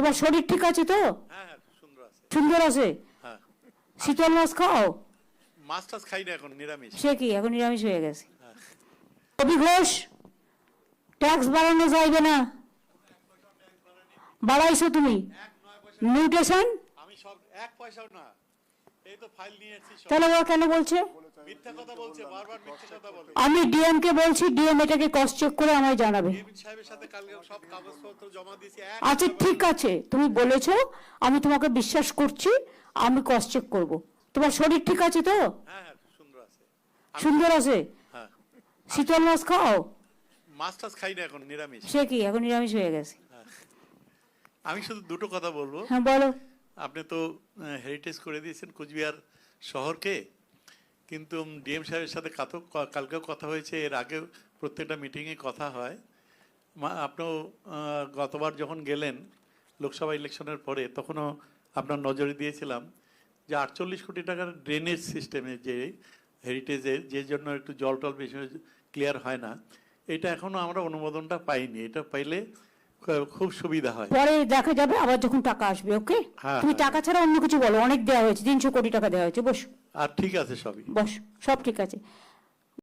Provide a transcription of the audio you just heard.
তোমার শরীর ঠিক আছে তো? হ্যাঁ হ্যাঁ সুন্দর আছে। হ্যাঁ। শীতল মাছ খাও? মাছ টাছ খাই না এখন নিরামিষ। সে কি? এখন নিরামিষ হয়ে গেছে। রবি ঘোষ ট্যাক্স বাড়ানো যাইবে না। বাড়াইছো তুমি? মিউটেশন? আমি সব এক পয়সাও না। এই তো ফাইল নিয়েছি তাহলে ওরা কেন বলছে? মিথ্যা কথা বলছে বারবার মিথ্যা কথা বলে। আমি ডিএম কে বলছি ডিএম এটাকে কস চেক করে আমায় জানাবে। সাহেবের সাথে কালকে সব কাগজপত্র জমা দিয়েছি আচ্ছা ঠিক আছে তুমি বলেছ আমি তোমাকে বিশ্বাস করছি আমি কস চেক করব। তোমার শরীর ঠিক আছে তো? হ্যাঁ হ্যাঁ সুন্দর আছে। সুন্দর আছে? হ্যাঁ। শীতল মাছ খাও? মাছ টাছ খাই না এখন নিরামিষ। সে কি এখন নিরামিষ হয়ে গেছে? আমি শুধু দুটো কথা বলব। হ্যাঁ বলো। আপনি তো হেরিটেজ করে দিয়েছেন কোচবিহার শহরকে। কিন্তু ডিএম সাহেবের সাথে কালকেও কথা হয়েছে, এর আগেও প্রত্যেকটা মিটিংয়ে কথা হয়। আপনিও গতবার যখন গেলেন লোকসভা ইলেকশনের পরে, তখনও আপনার নজরে দিয়েছিলাম যে আটচল্লিশ কোটি টাকার ড্রেনেজ সিস্টেমে যে হেরিটেজের যে জন্য একটু জল টল বেশি ক্লিয়ার হয় না। এটা এখনও আমরা অনুমোদনটা পাইনি। এটা পাইলে খুব সুবিধা হয়। পরে দেখা যাবে আবার যখন টাকা আসবে ওকে হ্যাঁ, তুমি হ্যাঁ। টাকা ছাড়া অন্য কিছু বলো অনেক দেওয়া হয়েছে তিনশো কোটি টাকা দেওয়া হয়েছে বস। আর ঠিক আছে সবই। বস সব ঠিক আছে।